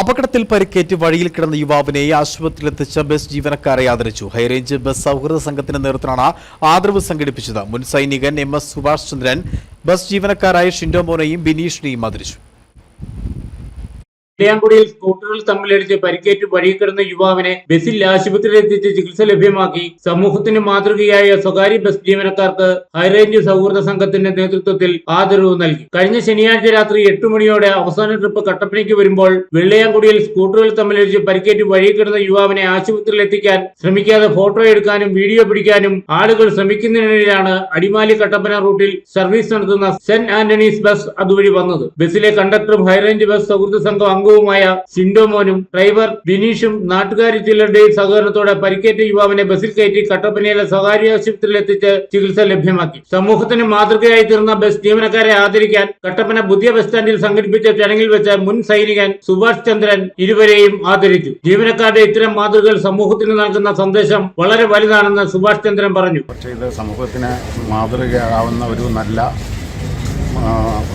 അപകടത്തിൽ പരിക്കേറ്റ് വഴിയിൽ കിടന്ന യുവാവിനെ ആശുപത്രിയിലെത്തിച്ച ബസ് ജീവനക്കാരെ ആദരിച്ചു. ഹൈറേഞ്ച് ബസ് സൗഹൃദ സംഘത്തിന്റെ നേതൃത്വമാണ് ആദരവ് സംഘടിപ്പിച്ചത്. മുൻ സൈനികൻ M S Subhash Chandran bus ജീവനക്കാരായ ഷിൻഡോമോനെയും ബിനീഷിനെയും ആദരിച്ചു. ഇടയാൻകുടിയിൽ സ്കൂട്ടറിൽ തമ്മിലടിച്ച് പരിക്കേറ്റ് വഴി കിടന്ന യുവാവിനെ ബസിൽ ആശുപത്രിയിൽ എത്തിച്ച് ചികിത്സ ലഭ്യമാക്കി. സമൂഹത്തിന് മാതൃകയായ സ്വകാര്യ ബസ് ജീവനക്കാർക്ക് ഹൈറേഞ്ച് സൗഹൃദ സംഘത്തിന്റെ നേതൃത്വത്തിൽ ആദരവ് നൽകി. കഴിഞ്ഞ ശനിയാഴ്ച രാത്രി എട്ട് മണിയോടെ അവസാന ട്രിപ്പ് കട്ടപ്പനയ്ക്ക് വരുമ്പോൾ വെള്ളയാംകുടിയിൽ സ്കൂട്ടറിൽ തമ്മിലടിച്ച് പരിക്കേറ്റ് വഴി കിടന്ന യുവാവിനെ ആശുപത്രിയിൽ എത്തിക്കാൻ ശ്രമിക്കാതെ ഫോട്ടോ എടുക്കാനും വീഡിയോ പിടിക്കാനും ആളുകൾ ശ്രമിക്കുന്നതിനിടയിലാണ് അടിമാലി കട്ടപ്പന റൂട്ടിൽ സർവീസ് നടത്തുന്ന സെന്റ് ആന്റണീസ് ബസ് അതുവഴി വന്നത്. ബസ്സിലെ കണ്ടക്ടറും ഹൈറേഞ്ച് ബസ് സൗഹൃദ സംഘം അംഗവുമായ സിൻഡോമോനും ഡ്രൈവർ ദിനീഷും നാട്ടുകാരി ചിലരുടെയും സഹകരണത്തോടെ പരിക്കേറ്റ യുവാവിനെ ബസ്സിൽ കയറ്റി കട്ടപ്പനയിലെ സ്വകാര്യ ആശുപത്രിയിൽ എത്തിച്ച് ചികിത്സ ലഭ്യമാക്കി. സമൂഹത്തിന് മാതൃകയായി തീർന്ന ബസ് ജീവനക്കാരെ ആദരിക്കാൻ കട്ടപ്പന പുതിയ ബസ് സ്റ്റാൻഡിൽ സംഘടിപ്പിച്ച ചടങ്ങിൽ വെച്ച് മുൻ സൈനികൻ സുഭാഷ് ചന്ദ്രൻ ഇരുവരെയും ആദരിച്ചു. ജീവനക്കാരുടെ ഇത്തരം മാതൃകകൾ സമൂഹത്തിന് നൽകുന്ന സന്ദേശം വളരെ വലുതാണെന്ന് സുഭാഷ് ചന്ദ്രൻ പറഞ്ഞു. പക്ഷേ ഇത് സമൂഹത്തിന് മാതൃകയാകാവുന്ന ഒരു നല്ല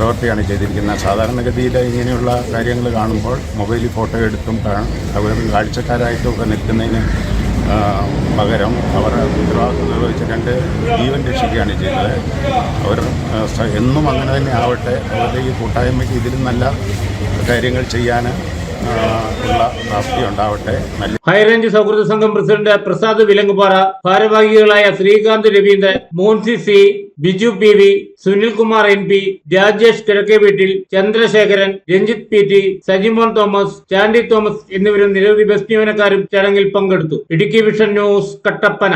പ്രവൃത്തിയാണ് ചെയ്തിരിക്കുന്നത്. സാധാരണഗതിയിൽ ഇങ്ങനെയുള്ള കാര്യങ്ങൾ കാണുമ്പോൾ മൊബൈലിൽ ഫോട്ടോ എടുത്തും അവർ കാഴ്ചക്കാരായിട്ടൊക്കെ നിൽക്കുന്നതിന് പകരം അവർ ഉത്തരവാദിത്വം നിർവഹിച്ച് രണ്ട് ജീവൻ രക്ഷിക്കുകയാണ് ചെയ്തത് അവർ എന്നും അങ്ങനെ തന്നെ ആവട്ടെ. അവരുടെ ഈ കൂട്ടായ്മയ്ക്ക് ഇതിലും നല്ല കാര്യങ്ങൾ ചെയ്യാൻ പ്രാപ്തി ഉണ്ടാവട്ടെ. ഹൈറേഞ്ച് സൗഹൃദ സംഘം പ്രസിഡന്റ് പ്രസാദ് വിലങ്ങുപാറ ഭാരവാഹികളായ Srikanth Raveendran Moncy C Biju P V Sunilkumar N P Rajesh കിഴക്കേ വീട്ടിൽ Chandrasekharan Ranjith P T Sajimon Thomas Chandy Thomas എന്നിവരും നിരവധി ബസ് ജീവനക്കാരും ചടങ്ങിൽ പങ്കെടുത്തു. Idukki vision news Kattappana.